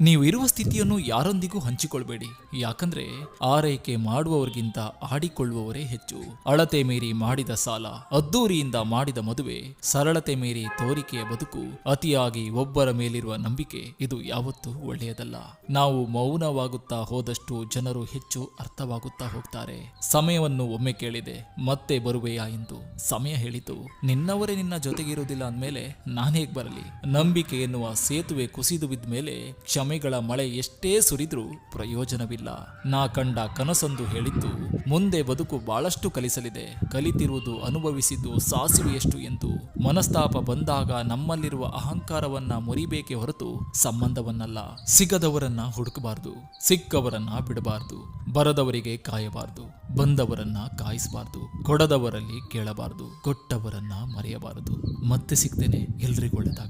ನೀವು ಇರುವ ಸ್ಥಿತಿಯನ್ನು ಯಾರೊಂದಿಗೂ ಹಂಚಿಕೊಳ್ಬೇಡಿ. ಯಾಕಂದ್ರೆ ಆರೈಕೆ ಮಾಡುವವರಿಗಿಂತ ಆಡಿಕೊಳ್ಳುವವರೇ ಹೆಚ್ಚು. ಅಳತೆ ಮೀರಿ ಮಾಡಿದ ಸಾಲ, ಅದ್ದೂರಿಯಿಂದ ಮಾಡಿದ ಮದುವೆ, ಸರಳತೆ ಮೀರಿ ತೋರಿಕೆಯ ಬದುಕು, ಅತಿಯಾಗಿ ಒಬ್ಬರ ಮೇಲಿರುವ ನಂಬಿಕೆ, ಇದು ಯಾವತ್ತೂ ಒಳ್ಳೆಯದಲ್ಲ. ನಾವು ಮೌನವಾಗುತ್ತಾ ಹೋದಷ್ಟು ಜನರು ಹೆಚ್ಚು ಅರ್ಥವಾಗುತ್ತಾ ಹೋಗ್ತಾರೆ. ಸಮಯವನ್ನು ಒಮ್ಮೆ ಕೇಳಿದೆ, ಮತ್ತೆ ಬರುವೆಯಾ ಎಂದು ಸಮಯ ಹೇಳಿತು. ನಿನ್ನವರೇ ನಿನ್ನ ಜೊತೆಗಿರುವುದಿಲ್ಲ ಅಂದಮೇಲೆ ನಾನೇಗ್ ಬರಲಿ? ನಂಬಿಕೆ ಎನ್ನುವ ಸೇತುವೆ ಕುಸಿದು ಬಿದ್ದ ಮೇಲೆ ಕ್ಷಮೆಗಳ ಮಳೆ ಎಷ್ಟೇ ಸುರಿದ್ರೂ ಪ್ರಯೋಜನವಿಲ್ಲ. ನಾ ಕಂಡ ಕನಸೊಂದು ಹೇಳಿದ್ದು, ಮುಂದೆ ಬದುಕು ಬಹಳಷ್ಟು ಕಲಿಸಲಿದೆ. ಕಲಿತಿರುವುದು ಅನುಭವಿಸಿದ್ದು ಸಾಸಿವೆಯಷ್ಟು ಎಂದು ಮನಸ್ತಾಪ ಬಂದಾಗ ನಮ್ಮಲ್ಲಿರುವ ಅಹಂಕಾರವನ್ನ ಮುರಿಬೇಕೆ ಹೊರತು ಸಂಬಂಧವನ್ನಲ್ಲ. ಸಿಗದವರನ್ನ ಹುಡುಕಬಾರದು, ಸಿಕ್ಕವರನ್ನ ಬಿಡಬಾರದು, ಬರದವರಿಗೆ ಕಾಯಬಾರದು, ಬಂದವರನ್ನ ಕಾಯಿಸಬಾರದು, ಕೊಡದವರಲ್ಲಿ ಕೇಳಬಾರದು, ಕೊಟ್ಟವರನ್ನ ಮರೆಯಬಾರದು. ಮತ್ತೆ ಸಿಗ್ತೇನೆ ಎಲ್ರಿಗೂ ಒಳ್ಳೆದಾಗ್ಲಿ.